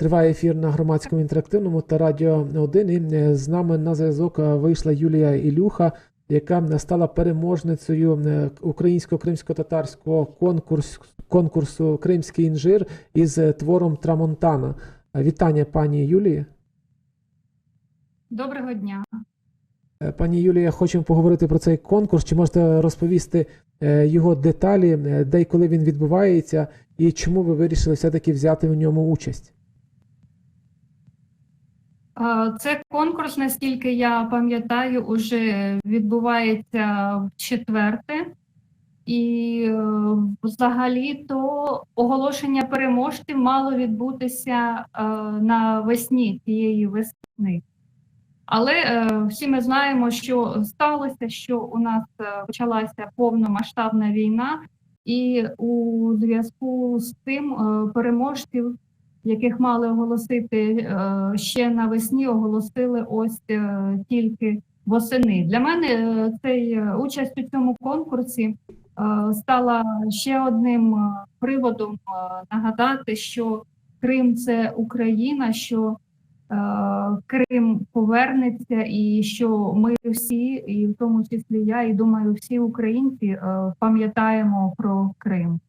Триває ефір на громадському інтерактивному та радіо 1. І е, з нами на зв'язок е, вийшла Юлія Ілюха, яка стала переможницею е, українсько-кримсько-татарського конкурсу, конкурсу Кримський інжир із твором Трамонтана. Вітання пані Юлії. Доброго дня. Пані Юлія, хочемо поговорити про цей конкурс. Чи можете розповісти його деталі, де і коли він відбувається, і чому ви вирішили все-таки взяти в ньому участь? Це конкурс, наскільки я пам'ятаю, уже відбувається в четверте. І е, взагалі-то оголошення переможців мало відбутися е, навесні цієї весни. Але е, всі ми знаємо, що сталося, що у нас почалася повномасштабна війна, і у зв'язку з цим е, переможців яких мали оголосити е, ще навесні, оголосили ось е, тільки восени. Для мене е, цей участь у цьому конкурсі стала ще одним приводом нагадати, що Крим це Україна, що Крим повернеться, і що ми всі, і в тому числі я, і думаю, всі українці пам'ятаємо про Крим.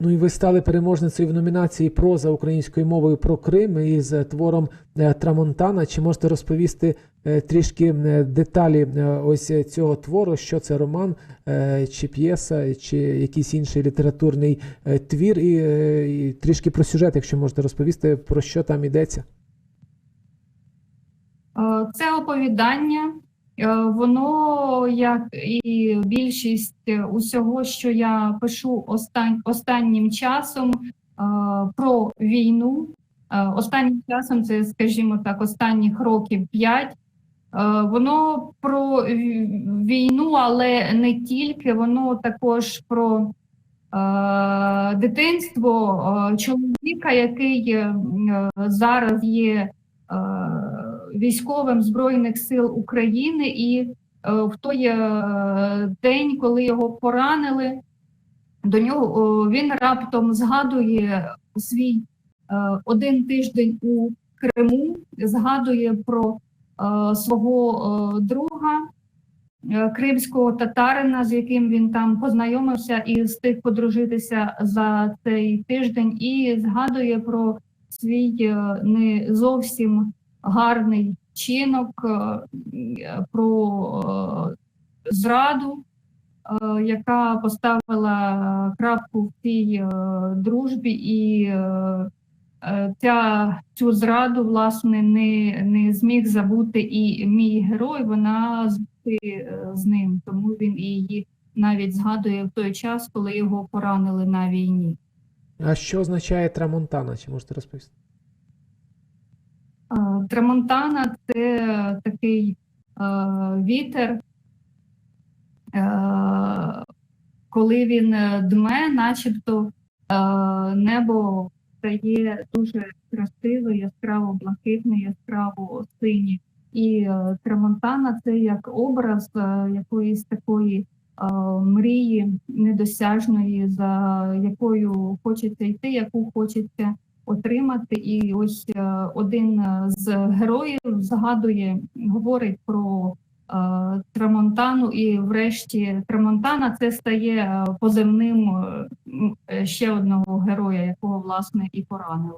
Ну і ви стали переможницею в номінації проза українською мовою про Крим із е, твором е, Трамонтана. Чи можете розповісти е, трішки деталі ось цього твору? Що це роман, чи п'єса, чи якийсь інший літературний твір, і, і трішки про сюжет, якщо можете розповісти, про що там йдеться? Це оповідання, воно, як і більшість е, усього, що я пишу остан- останнім часом е, про війну. Е, Останнім часом, це, скажімо так, останніх років п'ять. Е, Воно про війну, але не тільки, воно також про е, дитинство е, чоловіка, який е, е, зараз є е, військовим Збройних сил України, і е, в той е, день, коли його поранили, до нього він раптом згадує свій е, один тиждень у Криму, згадує про свого друга. Кримського татарина, з яким він там познайомився і встиг подружитися за цей тиждень, і згадує про свій не зовсім гарний чинок, е, про е, зраду, е, яка поставила крапку в цій дружбі, і ця, цю зраду власне не, не зміг забути і мій герой. Вона збути з ним, тому він і її навіть згадує в той час, коли його поранили на війні. А що означає Трамонтана? Чи можете розповісти? Е, Трамонтана це такий е, вітер, е, коли він дме, начебто небо стає дуже красиве, яскраво блакитне, яскраво синє. І Трамонтана це як образ якоїсь такої мрії недосяжної, за якою хочеться йти, яку хочеться отримати. І ось е, один е, з героїв згадує, говорить про е, Трамонтану, і врешті Трамонтана це стає позивним ще одного героя, якого власне і поранив.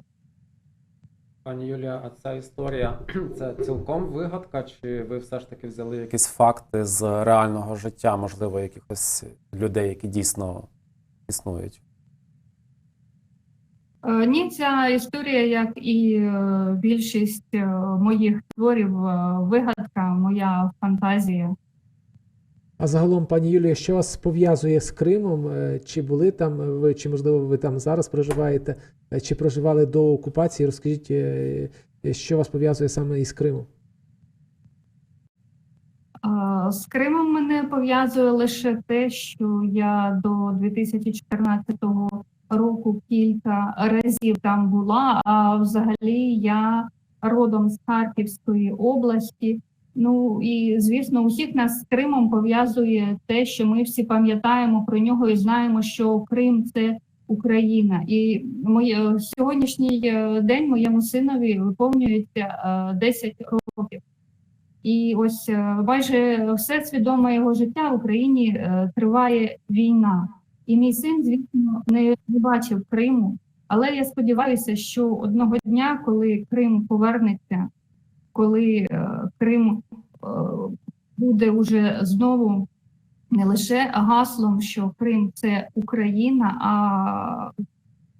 Пані Юлія, а ця історія це цілком вигадка, чи ви все ж таки взяли якісь факти з реального життя, можливо, якихось людей, які дійсно існують? Е, Ні, ця історія, як і е, більшість е, моїх творів, вигадка, моя фантазія. А загалом, пані Юлія, що вас пов'язує з Кримом? Чи були там ви, чи можливо ви там зараз проживаєте, чи проживали до окупації? Розкажіть, що вас пов'язує саме із Кримом? З Кримом мене пов'язує лише те, що я до 2014 року кілька разів там була, а взагалі я родом з Харківської області. Ну і звісно, усіх нас з Кримом пов'язує те, що ми всі пам'ятаємо про нього і знаємо, що Крим це Україна. І моє сьогоднішній е, день моєму синові виповнюється е, 10 років. І ось е, майже все свідоме його життя в Україні е, триває війна. І мій син, звісно, не бачив Криму. Але я сподіваюся, що одного дня, коли Крим повернеться, коли е, Крим е, буде уже знову не лише гаслом, що Крим це Україна, а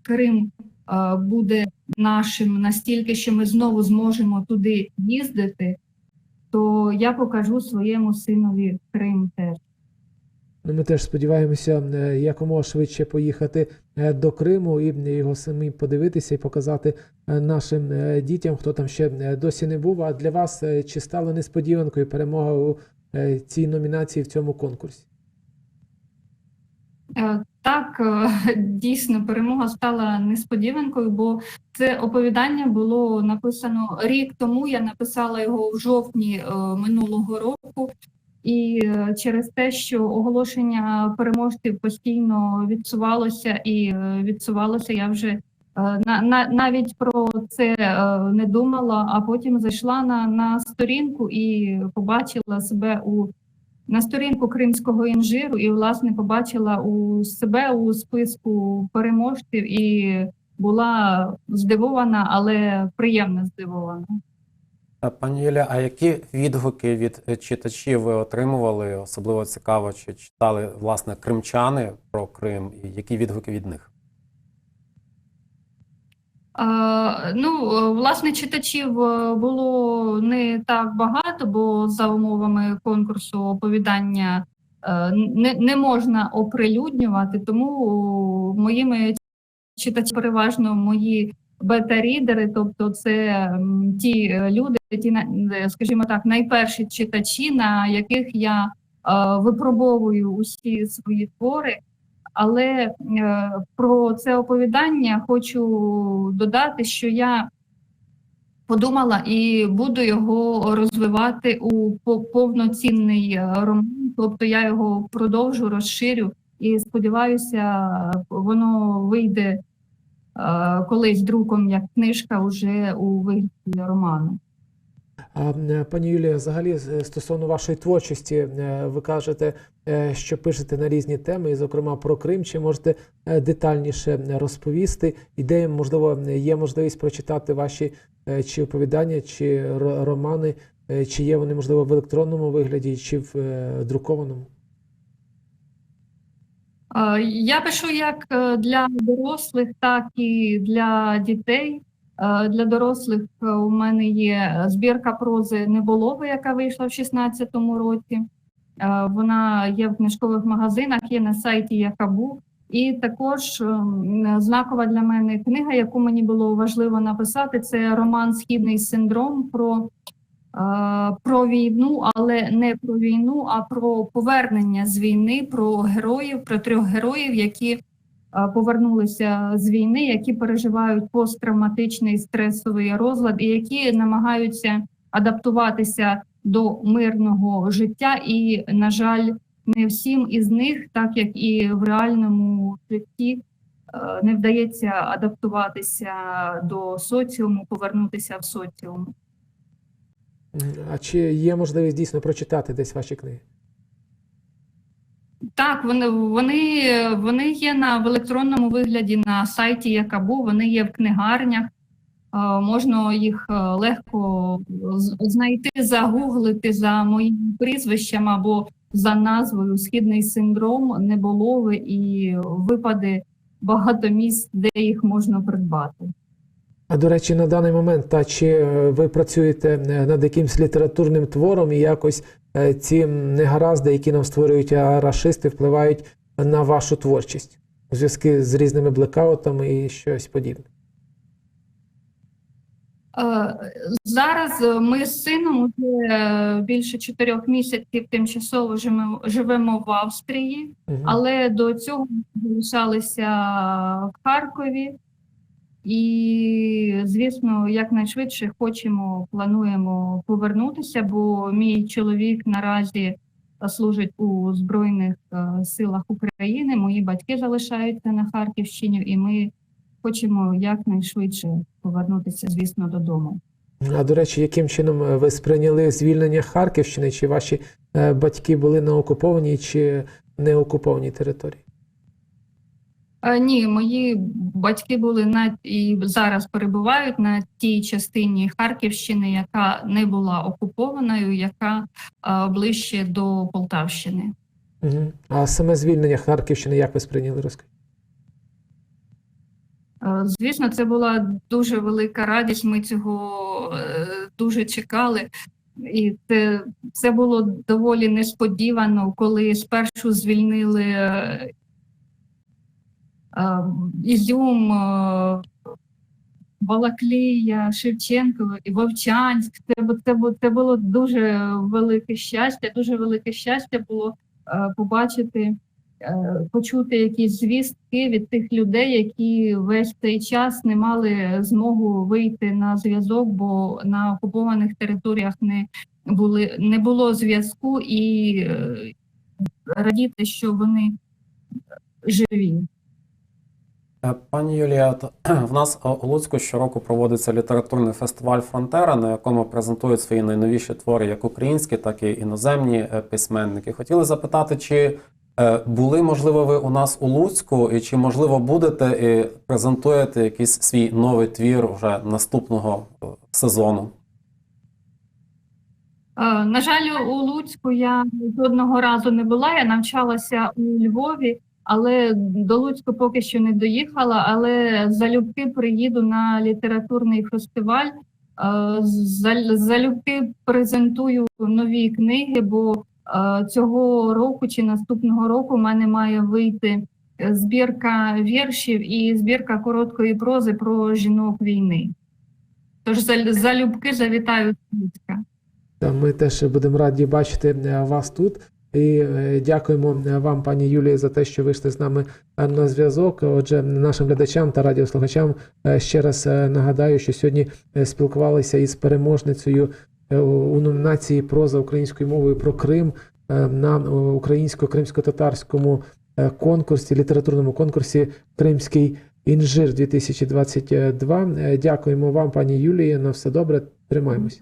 Крим е, буде нашим настільки, що ми знову зможемо туди їздити, то я покажу своєму синові Крим теж. Ну, Ми теж сподіваємося е, якомога швидше поїхати е, до Криму і його самі подивитися і показати е, нашим дітям, хто там ще досі не був. А для вас чи стало несподіванкою перемога у цій номінації в цьому конкурсі? Так, дійсно, перемога стала несподіванкою, бо це оповідання було написано рік тому. Я написала його в жовтні минулого року, і е, через те, що оголошення переможців постійно відсувалося і е, відсувалося, я вже е, на, на, навіть про це не думала, а потім зайшла на, на сторінку і побачила себе у на сторінку кримського інжиру і власне побачила у себе у списку переможців і була здивована, але приємно здивована. Е, Пані Юлія, а які відгуки від е, читачів ви отримували? Особливо цікаво, чи читали власне кримчани про Крим, і які відгуки від них? Ну, е, власне, читачів було не так багато, бо за умовами конкурсу оповідання не, не можна оприлюднювати, тому моїми читачі переважно мої бета-рідери, тобто це ті е, люди, ті, е, скажімо так, найперші читачі, на яких я е, випробовую усі свої твори. Але про це оповідання хочу додати, що я подумала і буду його розвивати у повноцінний роман. Тобто я його продовжу, розширю і сподіваюся, воно вийде колись друком як книжка уже у вигляді роману. А е, пані Юлія, взагалі стосовно вашої творчості, е, ви кажете, е, що пишете на різні теми, і, зокрема, про Крим. Чи можете е, детальніше розповісти? Ідея, можливо, є можливість прочитати ваші е, чи оповідання, чи романи, е, чи є вони, можливо, в електронному вигляді, чи в е, друкованому? Е, Я пишу як е, для дорослих, так і для дітей. Е, Для дорослих у мене є збірка прози Неболови, яка вийшла в 16-му році. Вона є в книжкових магазинах, є на сайті Якабу. І також ем, знакова для мене книга, яку мені було важливо написати, це роман Східний синдром про про війну, але не про війну, а про повернення з війни, про героїв, про трьох героїв, які е, повернулися з війни, які переживають посттравматичний стресовий розлад, і які намагаються адаптуватися до мирного життя. І, на жаль, не всім із них, так як і в реальному житті, е, не вдається адаптуватися до соціуму, повернутися в соціум. А чи є можливість дійсно прочитати десь ваші книги? Так, вони, вони, вони є на в електронному вигляді на сайті Якабу, вони є в книгарнях. Е, Можна їх е, легко знайти, загуглити за моїм прізвищем або за назвою Східний синдром, неболови і випаде багато місць, де їх можна придбати. А до речі, на даний момент, та чи е, ви працюєте е, над якимсь літературним твором і якось е, ці негаразди, які нам створюють рашисти, впливають на вашу творчість у зв'язку з різними блекаутами і щось подібне? Зараз ми з сином вже більше чотирьох місяців тимчасово живемо, живемо в Австрії. Але до цього ми залишалися в Харкові, і, звісно, якнайшвидше хочемо, плануємо повернутися, бо мій чоловік наразі служать у Збройних е, силах України. Мої батьки залишаються на Харківщині, і ми хочемо якнайшвидше повернутися, звісно, додому. А до речі, яким чином е, ви сприйняли звільнення Харківщини? Чи ваші е, батьки були на окупованій чи не окупованій території? Ні, мої батьки були на і зараз перебувають на тій частині Харківщини, яка не була окупованою, яка е, ближче до Полтавщини. Угу. А саме звільнення Харківщини, як ви сприйняли? Розкажіть. Звісно, це була дуже велика радість. Ми цього е, дуже чекали. І це, це було доволі несподівано, коли спершу звільнили е, Ізюм, е, Балаклія, Шевченко і Вовчанськ. Це, це, це було дуже велике щастя. Дуже велике щастя було е, побачити е, почути якісь звістки від тих людей, які весь цей час не мали змогу вийти на зв'язок, бо на окупованих територіях не були не було зв'язку і радіти, що вони живі. Е, Пані Юлія, в нас е, у Луцьку щороку проводиться літературний фестиваль Фронтера, на якому презентують свої найновіші твори як українські, так і іноземні е, письменники. Хотіли запитати, чи були можливо ви у нас у Луцьку, і чи можливо будете і презентуєте якийсь свій новий твір вже наступного сезону? На жаль, у Луцьку я жодного разу не була. Я навчалася у Львові, але до Луцьку поки що не доїхала. Але залюбки приїду на літературний фестиваль. Е, Залюбки презентую нові книги, бо е, цього року чи наступного року в мене має вийти збірка віршів і збірка короткої прози про жінок війни. Тож залюбки завітаю. Ми теж будемо раді бачити е, вас тут. І е, дякуємо е, вам, пані Юлії, за те, що вийшли з нами е, на зв'язок. Отже, нашим глядачам та радіослухачам ще раз нагадаю, що сьогодні спілкувалися із переможницею у номінації проза українською мовою про Крим на українсько-кримсько-татарському конкурсі, літературному конкурсі Кримський інжир 2022. Е, Дякуємо вам, пані Юлії. На все добре. Тримаємось.